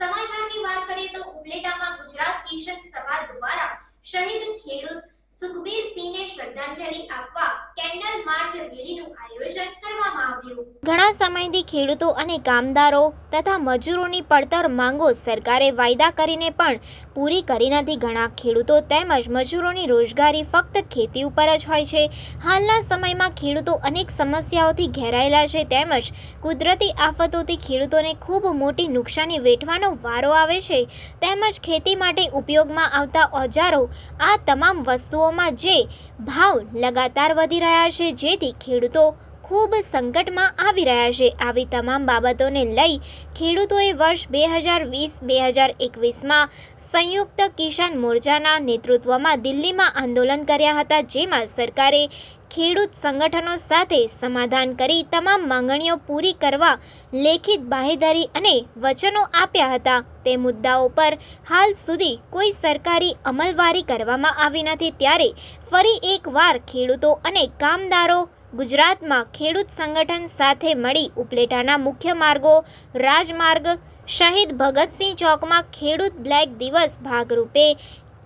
સમાચારની વાત કરીએ તો ઉપલેટામાં ગુજરાત કિશન સભા દ્વારા શહીદ ખેડૂત સુખબીર સિંહને શ્રદ્ધાંજલિ આપવા કેન્ડલ માર્ચ રેલીનું આયોજન કરવામાં ઘણા સમયથી ખેડૂતો અને કામદારો તથા મજૂરોની પડતર માંગો સરકારે વાયદા કરીને પણ પૂરી કરી નથી. ઘણા ખેડૂતો તેમજ મજૂરોની રોજગારી ફક્ત ખેતી ઉપર જ હોય છે. હાલના સમયમાં ખેડૂતો અનેક સમસ્યાઓથી ઘેરાયેલા છે તેમજ કુદરતી આફતોથી ખેડૂતોને ખૂબ મોટી નુકસાની વેઠવાનો વારો આવે છે. તેમજ ખેતી માટે ઉપયોગમાં આવતા ઓજારો, આ તમામ વસ્તુઓમાં જે ભાવ લગાતાર વધી રહ્યા છે, જેથી ખેડૂતો ખૂબ સંકટમાં આવી રહ્યા છે. આવી તમામ બાબતોને લઈ ખેડૂતોએ વર્ષ બે હજાર વીસ, બે હજાર એકવીસમાં સંયુક્ત કિસાન મોરચાના નેતૃત્વમાં દિલ્હીમાં આંદોલન કર્યા હતા, જેમાં સરકારે ખેડૂત સંગઠનો સાથે સમાધાન કરી તમામ માંગણીઓ પૂરી કરવા લેખિત બાહેધરી અને વચનો આપ્યા હતા. તે મુદ્દાઓ પર હાલ સુધી કોઈ સરકારી અમલવારી કરવામાં આવી નથી. ત્યારે ફરી એકવાર ખેડૂતો અને કામદારો ગુજરાતમાં ખેડૂત સંગઠન સાથે મળી ઉપલેટાના મુખ્ય માર્ગો રાજમાર્ગ શહીદ ભગતસિંહ ચોકમાં ખેડૂત બ્લેક દિવસ ભાગરૂપે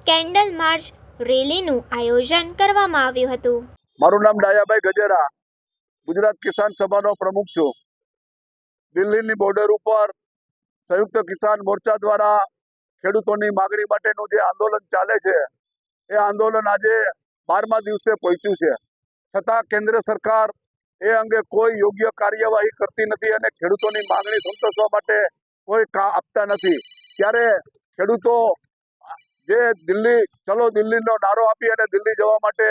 કેન્ડલ માર્ચ રેલીનું આયોજન કરવામાં આવ્યું હતું. મારું નામ ડાયાભાઈ ગજેરા. ગુજરાત કિસાન સભાનો પ્રમુખ છું. દિલ્હીની બોર્ડર ઉપર સંયુક્ત કિસાન મોરચા દ્વારા ખેડૂતોની માગણી માટેનું જે આંદોલન ચાલે છે, એ આંદોલન આજે બારમા દિવસે પહોંચ્યું છે. છતાં કેન્દ્ર સરકાર એ અંગે કોઈ યોગ્ય કાર્યવાહી કરતી નથી અને ખેડૂતોની માંગણી સંતોષવા માટે કોઈ આપતા નથી. ત્યારે ખેડૂતો જે દિલ્હી, ચલો દિલ્હીનો નારો આપી અને દિલ્હી જવા માટે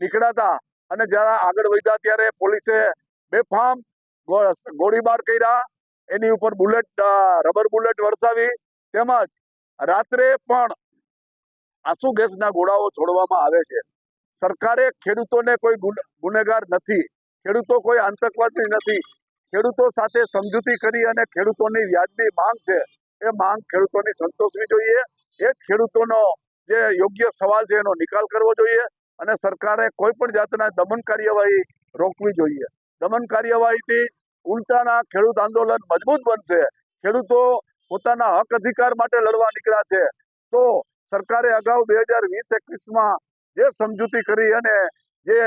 નીકળ્યા અને જ્યારે આગળ વધ્યા ત્યારે પોલીસે બેફામ ગોળીબાર કર્યા. એની ઉપર બુલેટ રબર બુલેટ વરસાવી. તેમજ રાત્રે પણ આંસુ ગેસના ગોળાઓ છોડવામાં આવે છે. સરકારે ખેડૂતોને કોઈ ગુનેગાર નથી. ખેડૂતો કોઈ આતંકવાદી નથી. ખેડૂતો સાથે સમજૂતી કરી અને ખેડૂતોની વ્યાજબી માંગ છે, એ માંગ ખેડૂતોની સંતોષવી જોઈએ. એ જ ખેડૂતોનો જે યોગ્ય સવાલ છે એનો નિકાલ કરવો જોઈએ અને સરકારે કોઈ પણ જાતના દમન કાર્યવાહી રોકવી જોઈએ. દમન કાર્યવાહીથી ઉલટાના ખેડૂત આંદોલન મજબૂત બનશે. ખેડૂતો પોતાના હક અધિકાર માટે લડવા નીકળ્યા છે. તો સરકારે અગાઉ બે હજાર વીસ એકવીસમાં જે સમજૂતી કરી અને જે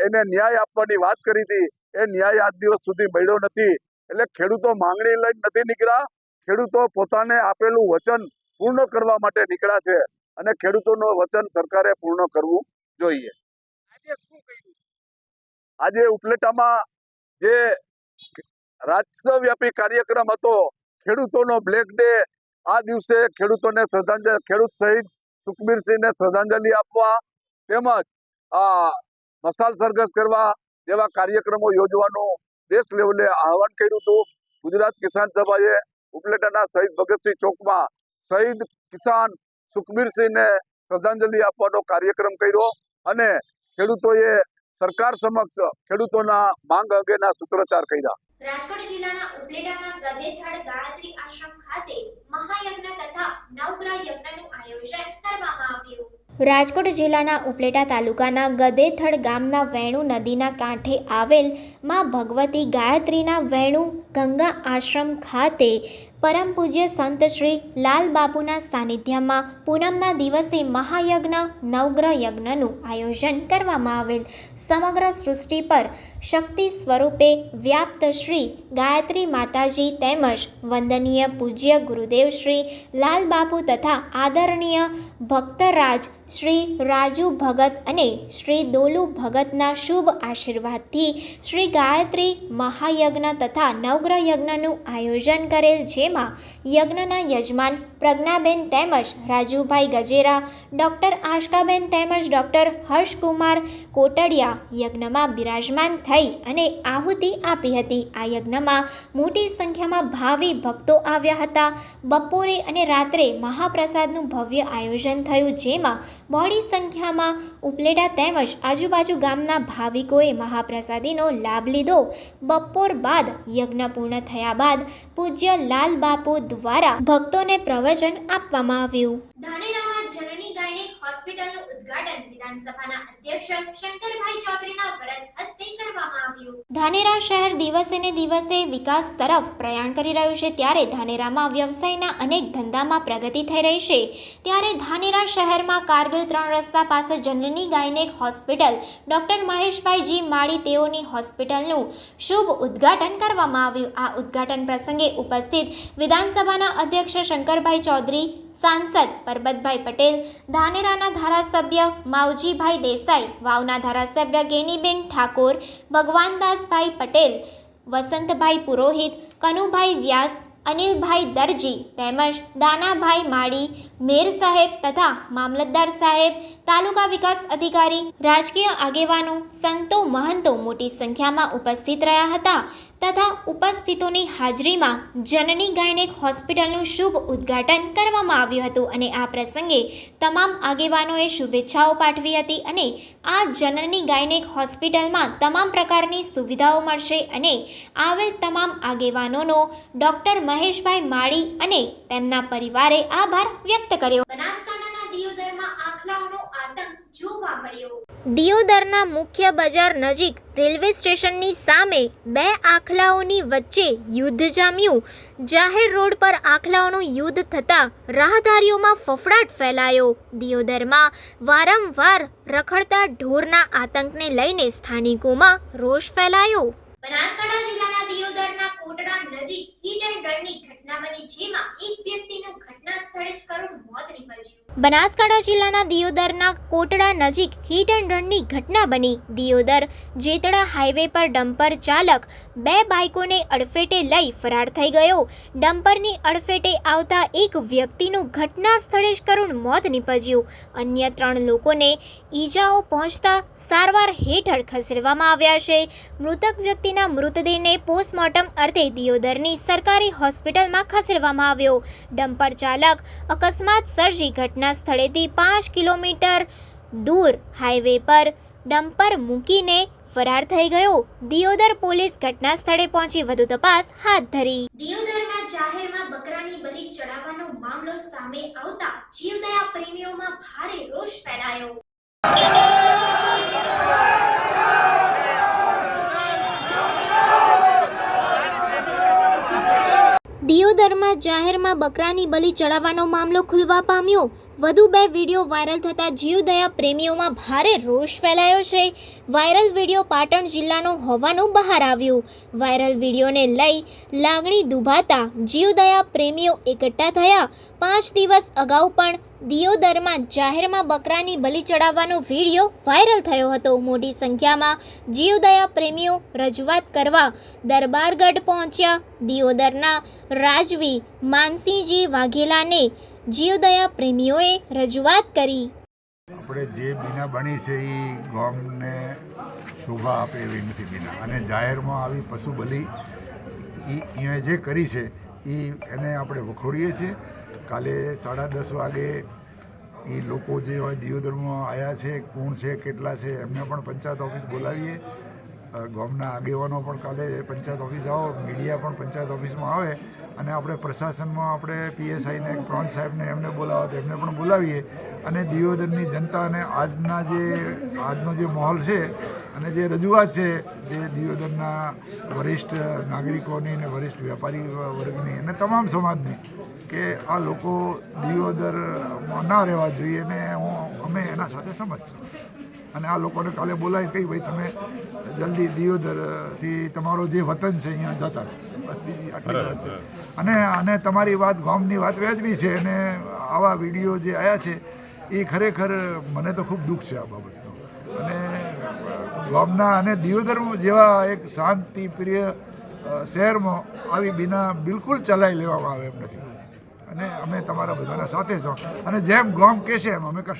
એને ન્યાય આપવાની વાત કરી હતી એ ન્યાય આજ દિવસ સુધી મળ્યો નથી. એટલે ખેડૂતો માંગણી લઈને નથી નીકળ્યા. ખેડૂતો પોતાને આપેલું વચન પૂર્ણ કરવા માટે નીકળ્યા છે અને ખેડૂતોનું વચન સરકારે પૂર્ણ કરવું જોઈએ. આજે ઉપલેટામાં જે રાષ્ટ્રવ્યાપી કાર્યક્રમ હતો ખેડૂતોનો બ્લેક ડે આ દિવસે ખેડૂતોને શ્રદ્ધાંજલિ ખેડૂત સહિત સુખબીરસિંહને શ્રદ્ધાંજલિ આપવા તેમજ, આ મસાલ સરઘસ કરવા જેવા કાર્યક્રમો યોજવાનું દેશ લેવલે આહવાન કર્યું હતું. ગુજરાત કિસાન સભાએ ઉપલેટાના શહીદ ભગતસિંહ ચોકમાં શહીદ કિસાન સુખબીરસિંહને શ્રદ્ધાંજલિ આપવાનો કાર્યક્રમ કર્યો અને ખેડૂતોએ સરકાર સમક્ષ ખેડૂતોના માંગ અંગેના સૂત્રોચ્ચાર કર્યા. રાજકોટ જિલ્લાના ઉપલેટાના ગધેથડ ગાયત્રી આશ્રમ ખાતે મહાયજ્ઞ તથા નવગ્રહ યજ્ઞનું આયોજન કરવામાં આવ્યું. રાજકોટ જિલ્લાના ઉપલેટા તાલુકાના ગદેથડ ગામના વેણુ નદીના કાંઠે આવેલમાં ભગવતી ગાયત્રીના વેણુ ગંગા આશ્રમ ખાતે પરમ પૂજ્ય સંત શ્રી લાલ બાપુના સાનિધ્યમાં પૂનમના દિવસે મહાયજ્ઞ, નવગ્રહ યજ્ઞનું આયોજન કરવામાં આવેલ. સમગ્ર સૃષ્ટિ પર શક્તિ સ્વરૂપે વ્યાપ્ત શ્રી ગાયત્રી માતાજી તેમજ વંદનીય પૂજ્ય ગુરુદેવ શ્રી લાલબાપુ તથા આદરણીય ભક્તરાજ શ્રી રાજુ ભગત અને શ્રી દોલુ ભગતના શુભ આશીર્વાદથી શ્રી ગાયત્રી મહાયજ્ઞ તથા નવગ્રહ યજ્ઞનું આયોજન કરેલ, જેમાં યજ્ઞના યજમાન પ્રજ્ઞાબેન તેમજ રાજુભાઈ ગજેરા, ડૉક્ટર આશકાબેન તેમજ ડૉક્ટર હર્ષકુમાર કોટડિયા યજ્ઞમાં બિરાજમાન થઈ અને આહુતિ આપી હતી. આ યજ્ઞમાં મોટી સંખ્યામાં ભાવિ ભક્તો આવ્યા હતા. બપોરે અને રાત્રે મહાપ્રસાદનું ભવ્ય આયોજન થયું, જેમાં બહોળી સંખ્યામાં ઉપલેટા તેમજ આજુબાજુ ગામના ભાવિકોએ મહાપ્રસાદીનો લાભ લીધો. બપોર બાદ યજ્ઞ પૂર્ણ થયા બાદ પૂજ્ય લાલ બાપુ દ્વારા ભક્તોને પ્રવચન આપવામાં આવ્યું. ધાનેરામાં જનની ગાયનેક હોસ્પિટલનું ઉદ્ઘાટન વિધાનસભાના અધ્યક્ષ શંકરભાઈ ચૌધરીના વરદ ધાનેરા શહેર દિવસે ને દિવસે વિકાસ તરફ પ્રયાણ કરી રહ્યું છે. ત્યારે ધાનેરામાં વ્યવસાયના અનેક ધંધામાં પ્રગતિ થઈ રહી છે. ત્યારે ધાનેરા શહેરમાં કારગિલ ત્રણ રસ્તા પાસે જનની ગાયનેક હોસ્પિટલ, ડૉક્ટર મહેશભાઈજી માળી તેઓની હોસ્પિટલનું શુભ ઉદ્ઘાટન કરવામાં આવ્યું. આ ઉદ્ઘાટન પ્રસંગે ઉપસ્થિત વિધાનસભાના અધ્યક્ષ શંકરભાઈ ચૌધરી સાંસદ પરબતભાઈ પટેલ, ધાનેરાના ધારાસભ્ય માવજીભાઈ દેસાઈ, વાવના ધારાસભ્ય ગેનીબેન ઠાકોર, ભગવાનદાસભાઈ પટેલ, વસંતભાઈ પુરોહિત, કનુભાઈ વ્યાસ, અનિલભાઈ દરજી તેમજ દાનાભાઈ માળી, મેર સાહેબ તથા મામલતદાર સાહેબ, તાલુકા વિકાસ અધિકારી, રાજકીય આગેવાનો, સંતો મહંતો મોટી સંખ્યામાં ઉપસ્થિત રહ્યા હતા. તથા ઉપસ્થિતોની હાજરીમાં જનની ગાયનેક હોસ્પિટલનું શુભ ઉદ્ઘાટન કરવામાં આવ્યું હતું અને આ પ્રસંગે તમામ આગેવાનોએ શુભેચ્છાઓ પાઠવી હતી અને આ જનની ગાયનેક હોસ્પિટલમાં તમામ પ્રકારની સુવિધાઓ મળશે અને આવેલ તમામ આગેવાનોનો ડૉક્ટર મહેશભાઈ માળી અને તેમના પરિવારે આભાર વ્યક્ત કર્યો. આતંક દિયોદરના મુખ્ય બજાર નજીક રેલવે સ્ટેશનની સામે બે આખલાઓની વચ્ચે યુદ્ધ જામ્યું. જાહેર રોડ પર આખલાઓનું યુદ્ધ થતાં રાહદારીઓમાં ફફડાટ ફેલાયો. દિયોદરમાં વારંવાર રખડતા ઢોરના આતંકને લઈને સ્થાનિકોમાં રોષ ફેલાયો. બનાસકાંઠા જિલ્લાના દિયોદરના નજીક હિટ એન્ડ રનની ઘટના બની જેમાં એક વ્યક્તિનું ઘટના સ્થળે જ કરુણ મોત નીપજ્યું. બનાસકાંઠા જિલ્લાના દિયોદરના કોટડા નજીક હિટ એન્ડ રનની ઘટના બની. દિયોદર જેતડા હાઈવે પર ડમ્પર ચાલક બે બાઇકોને અડફેટે લઈ ફરાર થઈ ગયો. ડમ્પરની અડફેટે આવતા એક વ્યક્તિનું ઘટના સ્થળે જ કરુણ મોત નીપજ્યું. અન્ય ત્રણ લોકોને ઈજાઓ પહોંચતા સારવાર હેઠળ ખસેડવામાં આવ્યા છે. મૃતક વ્યક્તિના મૃતદેહને પોસ્ટમોર્ટમ અર્થે દિયોદરની સરકારી હોસ્પિટલમાં ખસેડવામાં આવ્યો. ડમ્પર ચાલક અકસ્માત સર્જી ઘટના સ્થળેથી પાંચ કિલોમીટર દૂર હાઈવે પર ડમ્પર મૂકીને ફરાર થઈ ગયો. દિયોદર પોલીસ ઘટના સ્થળે પહોંચી વધુ તપાસ હાથ ધરી. દિયોદરમાં જાહેરમાં બકરાની બલી ચડાવવાનો મામલો સામે આવતા જીવદયા પ્રેમીઓમાં ભારે રોષ ફેલાયો. દિયોદરમાં જાહેરમાં બકરાની બલી ચડાવવાનો મામલો ખુલવા પામ્યો. વધુ બે વીડિયો વાયરલ થતાં જીવદયા પ્રેમીઓમાં ભારે રોષ ફેલાયો છે. વાયરલ વીડિયો પાટણ જિલ્લાનો હોવાનું બહાર આવ્યું. વાયરલ વિડીયોને લઈ લાગણી દુભાતા જીવદયા પ્રેમીઓ એકઠા થયા. પાંચ દિવસ અગાઉ પણ દિયોદરમાં જાહેરમાં બકરાની બલી ચડાવવાનો વીડિયો વાયરલ થયો હતો. મોટી સંખ્યામાં જીવદયા પ્રેમીઓ રજૂઆત કરવા દરબારગઢ પહોંચ્યા. દિયોદરના રાજવી માનસિંહજી વાઘેલાને જીવદયા પ્રેમીઓએ રજૂઆત કરી. આપણે જે બીના બની છે એ ગોમને શોભા આપે એવી નથી બીના. અને જાહેરમાં આવી પશુ બલિ એ જે કરી છે એ એને આપણે વખોડીએ છીએ. કાલે સાડા દસ વાગે એ લોકો જે હોય દિયોદરમાં આવ્યા છે, કોણ છે, કેટલા છે, એમને પણ પંચાયત ઓફિસ બોલાવીએ. ગામના આગેવાનો પણ કાલે પંચાયત ઓફિસ આવો, મીડિયા પણ પંચાયત ઓફિસમાં આવે અને આપણે પ્રશાસનમાં આપણે પીએસઆઈને, પ્રાંત સાહેબને એમને બોલાવો તો એમને પણ બોલાવીએ. અને દિયોદરની જનતાને આજના જે, આજનો જે માહોલ છે અને જે રજૂઆત છે, જે દિયોદરના વરિષ્ઠ નાગરિકોની અને વરિષ્ઠ વેપારી વર્ગની અને તમામ સમાજની કે આ લોકો દિયોદરમાં ના રહેવા જોઈએ અને હું અમે એના સાથે સમજશું અને આ લોકોને કાલે બોલાવી કહી ભાઈ તમે જલ્દી દિયોદરથી તમારો જે વતન છે અહીંયા જતા. બસ બીજી આટલી વાત છે. અને અને તમારી વાત ગામની વાત વ્યાજબી છે અને આવા વીડિયો જે આવ્યા છે એ ખરેખર મને તો ખૂબ દુઃખ છે આ બાબતનું. અને ગામના અને દિયોદર જેવા એક શાંતિ પ્રિય શહેરમાં આવી બિના બિલકુલ ચલાવી લેવામાં આવે એમ નથી. અને અમે તમારા બધાના સાથે છો અને જેમ ગામ કહેશે એમ અમે કરશું.